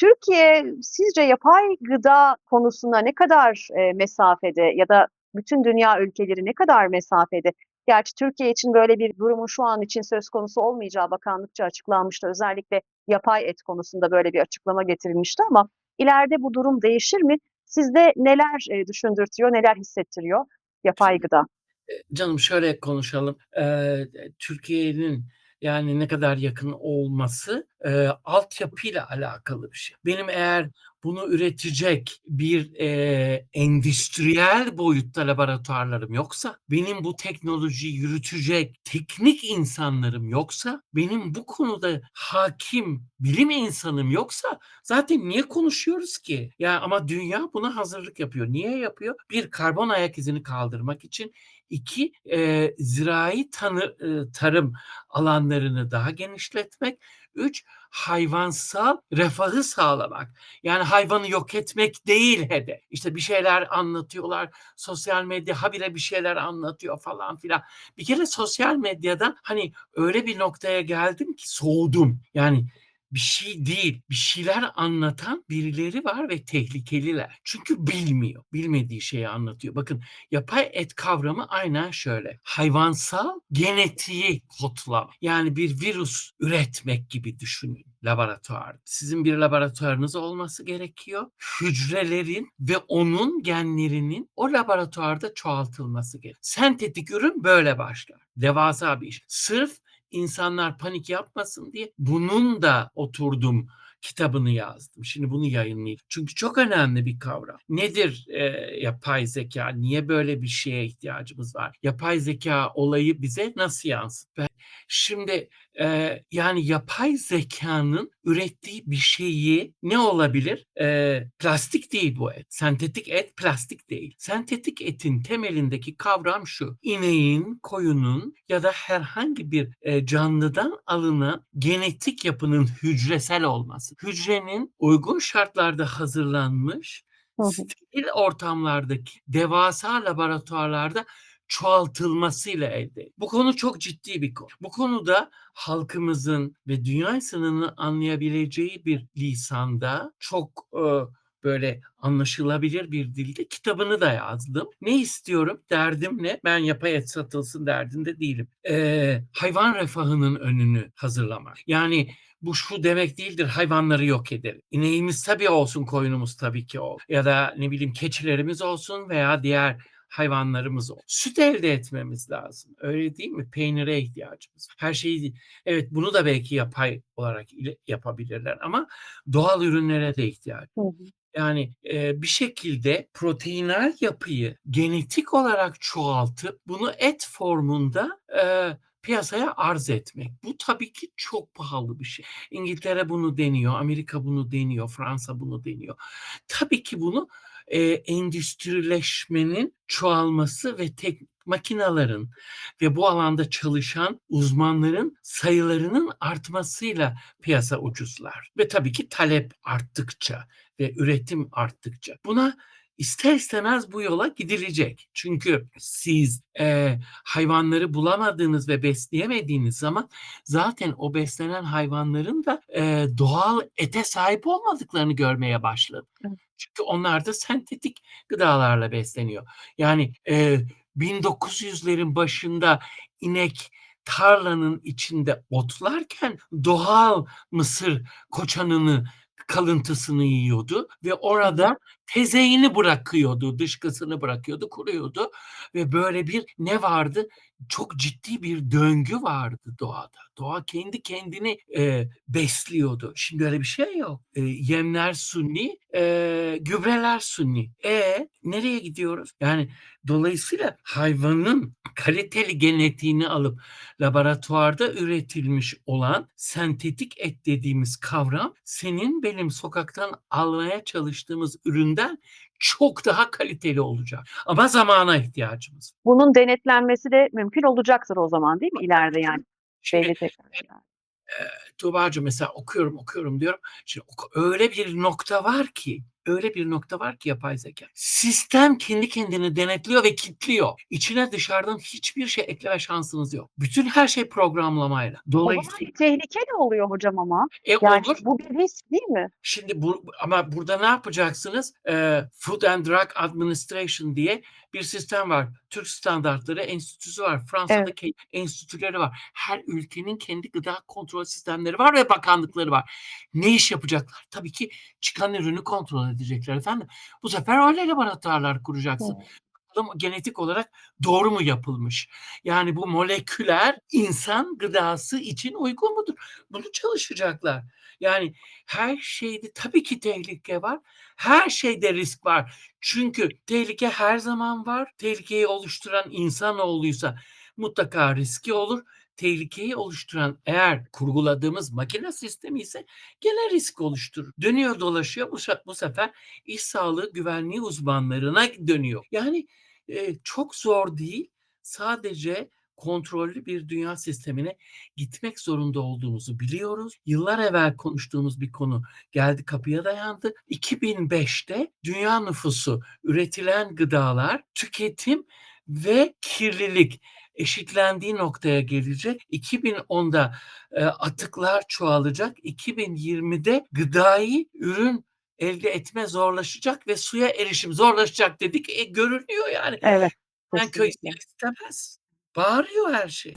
Türkiye sizce yapay gıda konusunda ne kadar, eee, mesafede ya da bütün dünya ülkeleri ne kadar mesafede? Gerçi Türkiye için böyle bir durumun şu an için söz konusu olmayacağı bakanlıkça açıklanmıştı. Özellikle yapay et konusunda böyle bir açıklama getirilmişti ama ileride bu durum değişir mi? Sizde neler, eee, düşündürtüyor, neler hissettiriyor yapay gıda? eee, canım şöyle konuşalım. Eee, Türkiye'nin, yani, ne kadar yakın olması, eee, altyapıyla alakalı bir şey. Benim eğer bunu üretecek bir, eee, endüstriyel boyutta laboratuvarlarım yoksa, benim bu teknolojiyi yürütecek teknik insanlarım yoksa, benim bu konuda hâkim bilim insanım yoksa zaten niye konuşuyoruz ki? Ya, ama dünya buna hazırlık yapıyor. Niye yapıyor? 1 karbon ayak izini kaldırmak için. 2 eee, zirai tanı ııı, tarım alanlarını daha genişletmek. 3 hayvansal refahı sağlamak. Yani hayvanı yok etmek değil hedef. İşte bir şeyler anlatıyorlar. Sosyal medya habire bir şeyler anlatıyor falan filan. Bir kere sosyal medyadan, hani, öyle bir noktaya geldim ki soğudum. Yani bir şey değil, bir şeyler anlatan birileri var ve tehlikeliler. Çünkü bilmiyor. Bilmediği şeyi anlatıyor. Bakın yapay et kavramı aynen şöyle. Hayvansal genetiği kodlama. Yani bir virüs üretmek gibi düşünün laboratuvarda. Sizin bir laboratuvarınız olması gerekiyor. Hücrelerin ve onun genlerinin o laboratuvarda çoğaltılması gerek. Sentetik ürün böyle başlar. Devasa bir iş. Sırf insanlar panik yapmasın diye bunun da oturdum kitabını yazdım. Şimdi bunu yayınlayacağım. Çünkü çok önemli bir kavram. Nedir, eee, yapay zekâ? Niye böyle bir şeye ihtiyacımız var? Yapay zekâ olayı bize nasıl yansıttı? Şimdi, eee, yani yapay zekânın ürettiği bir şeyi ne olabilir? Eee, plastik değil bu et. Sentetik et plastik değil. Sentetik etin temelindeki kavram şu: İneğin, koyunun ya da herhangi bir, eee, canlıdan alınan genetik yapının hücresel olması. Hücrenin uygun şartlarda hazırlanmış, steril ortamlardaki devasa laboratuvarlarda çoğaltılmasıyla elde Bu konu çok ciddi bir konu. Bu konuda halkımızın ve dünya insanının anlayabileceği bir lisanda çok, ııı, böyle anlaşılabilir bir dilde kitabını da yazdım. Ne istiyorum? Derdim ne? Ben yapay et satılsın derdinde değilim. Eee, hayvan refahının önünü hazırlamak. Yani bu şu demek değildir, hayvanları yok edelim. İneğimiz tabii olsun, koyunumuz tabii ki ol ya da ne bileyim keçilerimiz olsun veya diğer hayvanlarımız olsun. Süt elde etmemiz lazım. Öyle değil mi? Peynire ihtiyacımız. Her şeyi Evet, bunu da belki yapay olarak yapabilirler ama doğal ürünlere de ihtiyaç. Yani, eee, bir şekilde proteinal yapıyı genetik olarak çoğaltıp bunu et formunda, eee, piyasaya arz etmek. Bu tabii ki çok pahalı bir şey. İngiltere bunu deniyor, Amerika bunu deniyor, Fransa bunu deniyor. Tabii ki bunu, eee, endüstrileşmenin çoğalması ve tek makinaların ve bu alanda çalışan uzmanların sayılarının artmasıyla piyasa ucuzlar ve tabii ki talep arttıkça ve üretim arttıkça. Buna ister istemez bu yola gidilecek. Çünkü siz, eee, hayvanları bulamadığınız ve besleyemediğiniz zaman zaten o beslenen hayvanların da, eee, doğal ete sahip olmadıklarını görmeye başladınız. Çünkü onlar da sentetik gıdalarla besleniyor. Yani, eee, 1900'lerin başında inek tarlanın içinde otlarken doğal mısır koçanını, kalıntısını yiyordu ve orada tezeğini bırakıyordu, dışkısını bırakıyordu, kuruyordu ve böyle bir ne vardı? Çok ciddi bir döngü vardı doğada. Doğa kendi kendini, eee, besliyordu. Şimdi öyle bir şey yok. Eee, yemler suni, eee, gübreler suni. E, nereye gidiyoruz? Yani dolayısıyla hayvanın kaliteli genetiğini alıp laboratuvarda üretilmiş olan sentetik et dediğimiz kavram senin benim sokaktan almaya çalıştığımız üründen çok daha kaliteli olacak ama zamana ihtiyacımız var. Bunun denetlenmesi de mümkün olacaktır o zaman değil mi ileride yani? Şimdi, Belli eee, eee, Tuğbacığım mesela okuyorum, okuyorum diyorum. Şimdi öyle bir nokta var ki öyle bir nokta var ki yapay zeka. Sistem kendi kendini denetliyor ve kilitliyor. İçine dışarıdan hiçbir şey ekleme şansınız yok. Bütün her şey programlamayla. Dolayısıyla tehlike de oluyor hocam ama. e, Yani olur. bu bir risk değil mi? Şimdi bu ama burada ne yapacaksınız? Ee, Food and Drug Administration diye bir sistem var. Türk Standartları Enstitüsü var. Fransa'daki enstitüleri var. Her ülkenin kendi gıda kontrol sistemleri var ve bakanlıkları var. Ne iş yapacaklar? Tabii ki çıkan ürünü kontrol edecekler efendim. Bu sefer öyle laboratuvarlar kuracaksın. Bakalım genetik olarak doğru mu yapılmış? Yani bu moleküler insan gıdası için uygun mudur? Bunu çalışacaklar. Yani her şeyde tabii ki tehlike var. Her şeyde risk var. Çünkü tehlike her zaman var. Tehlikeyi oluşturan insanoğluysa mutlaka riski olur. Tehlikeyi oluşturan eğer kurguladığımız makine sistemi ise gene risk oluşturur. Dönüyor dolaşıyor bu, bu sefer iş sağlığı güvenliği uzmanlarına dönüyor. Yani e, çok zor değil. Sadece kontrollü bir dünya sistemine gitmek zorunda olduğumuzu biliyoruz. Yıllar evvel konuştuğumuz bir konu geldi kapıya dayandı. 2005'te dünya nüfusu üretilen gıdalar, tüketim ve kirlilik eşitlendiği noktaya gelecek. 2010'da e, atıklar çoğalacak. 2020'de gıdai ürün elde etme zorlaşacak ve suya erişim zorlaşacak dedik. E, görünüyor yani. Evet. Ben köy istemez. Bağırıyor her şey.